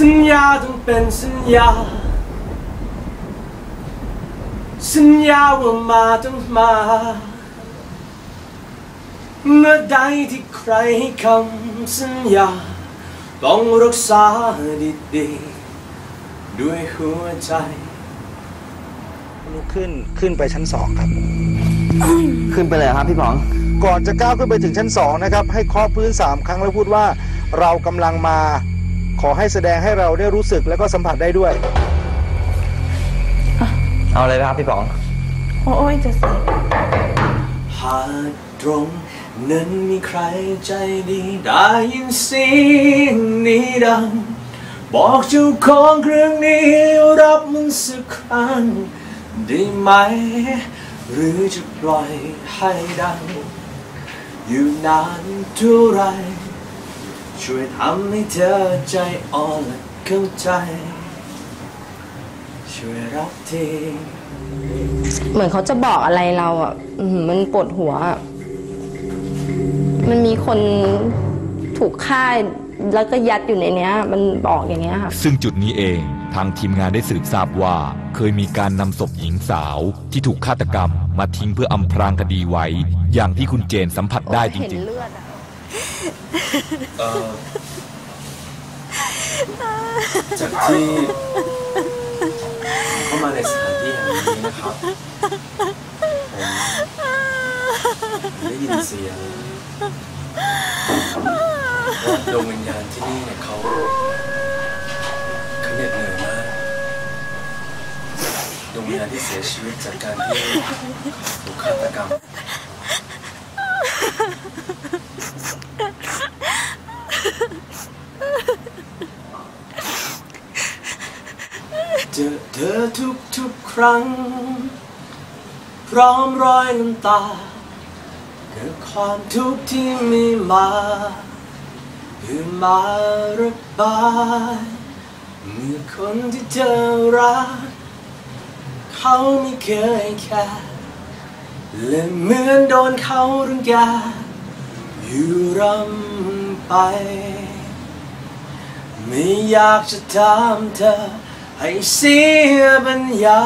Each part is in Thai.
สัญญาต้องเป็นสัญญา สัญญาว่ามาต้องมา เมื่อใดที่ใครให้คำสัญญา ต้องรักษาดีๆด้วยหัวใจลุกขึ้นขึ้นไปชั้นสองครับ ขึ้นไปเลยครับพี่ป๋อง ก่อนจะก้าวขึ้นไปถึงชั้นสองนะครับ ให้เคาะพื้นสามครั้งแล้วพูดว่า เรากำลังมา ขอให้แสดงให้เราได้รู้สึกและก็สัมผัสได้ด้วย เอาเลยครับพี่ป๋อง โอ้ยจะเสียหากตรงนั้นมีใครใจดีได้ยินเสียงนี้ดัง บอกเจ้าของเครื่องนี้รับมันสักครั้งได้ไหม หรือจะปล่อยให้ดัง อยู่นานเท่าไหร ช่วยทำให้เธอใจอ่อนและเข้าใจ ช่วยรับทีเหมือนเขาจะบอกอะไรเราอะอื้อหือมันปวดหัวอะมันมีคนถูกฆ่าแล้วก็ยัดอยู่ในเนี้ย มันบอกอย่างเงี้ยค่ะ ซึ่งจุดนี้เองทางทีมงานได้สืบทราบว่า เคยมีการนำศพหญิงสาวที่ถูกฆาตกรรมมาทิ้งเพื่ออำพรางคดีไว้ อย่างที่คุณเจนสัมผัสได้จเห็นริงเลือดอะ เอ่อจากที่เข้ามาในสถานที่แห่งนี้นะครับผมได้ยินเสียงว่าดวงวิญญาณที่นี่เนี่ยเขาเขาเหน็ดเหนื่อยมากดวงวิญญาณที่เสียชีวิตจากการที่ถูกฆาตกรรม เจอเธอทุกทุกครั้ง พร้อมรอยน้ำตาเกิดความทุกข์ที่มีมาคือมาระบายเมื่อคนที่เธอรัก เขาไม่เคยแค่และเหมือนโดนเขารังแก อยู่รำไป ไม่อยากจะถามเธอ ให้เสียบรรยา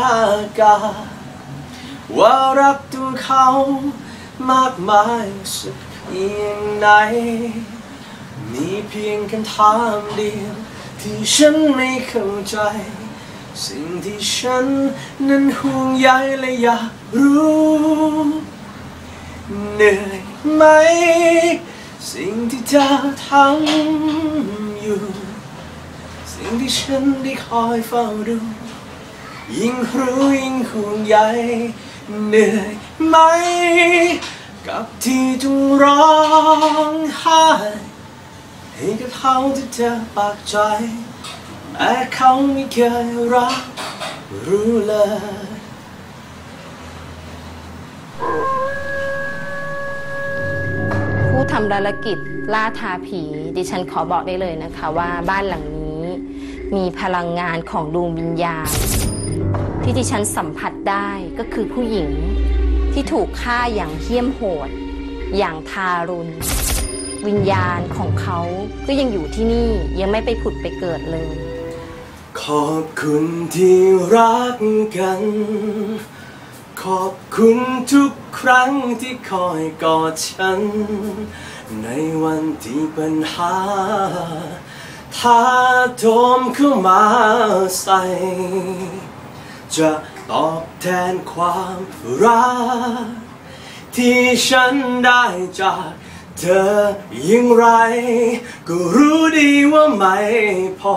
กาศว่ารักตัวเขามากมายสักเพียงไหนมีเพียงคำถามเดียวที่ฉันไม่เข้าใจ สิ่งที่ฉันนั้นห่วงใยและอยากรู้เหนื่อย ไหม สิ่งที่เธอทำอยู่ สิ่งที่ฉันได้คอยเฝ้าดู ยิ่งรู้ยิ่งห่วงใยเหนื่อยไหม กับที่ต้องร้องไห้ให้กับเขาที่เธอปากใจแม้เขาไม่เคยรักรู้เลย ทำภารกิจล่าทาผี ดิฉันขอบอกได้เลยนะคะว่าบ้านหลังนี้ มีพลังงานของดวงวิญญาณ ที่ดิฉันสัมผัสได้ก็คือผู้หญิงที่ถูกฆ่าอย่างเหี้ยมโหด อย่างทารุณ วิญญาณของเขาก็ยังอยู่ที่นี่ยังไม่ไปผุดไปเกิดเลย ขอบคุณที่รักกัน ขอบคุณทุกครั้งที่คอยกอดฉัน ในวันที่ปัญหาท้าโถมเข้ามาใส่ จะตอบแทนความรัก ที่ฉันได้จากเธออย่งไร ก็รู้ดีว่าไม่พอ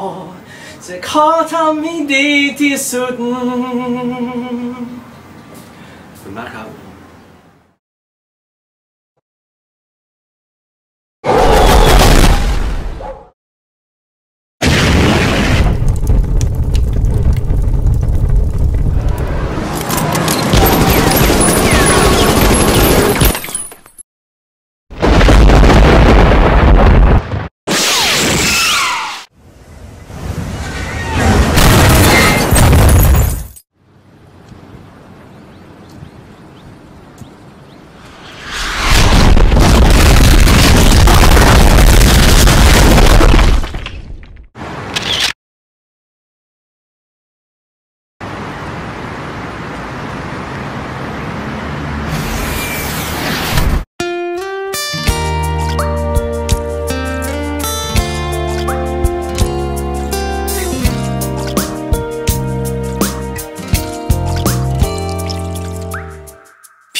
จะขอทำให้ดีที่สุด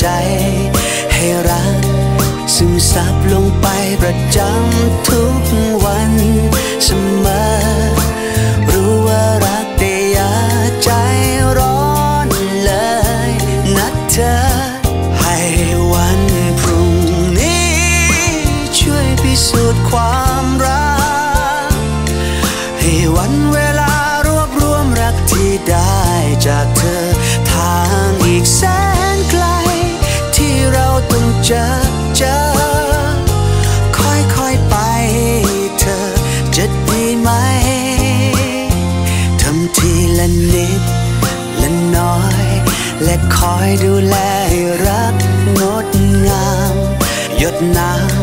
ใจ ให้รักซึมซับลงไปประจำทุกวัน อยดูแลรักงดงาม หยดน้ำไม่นานจะเป็นดังทาน้ำ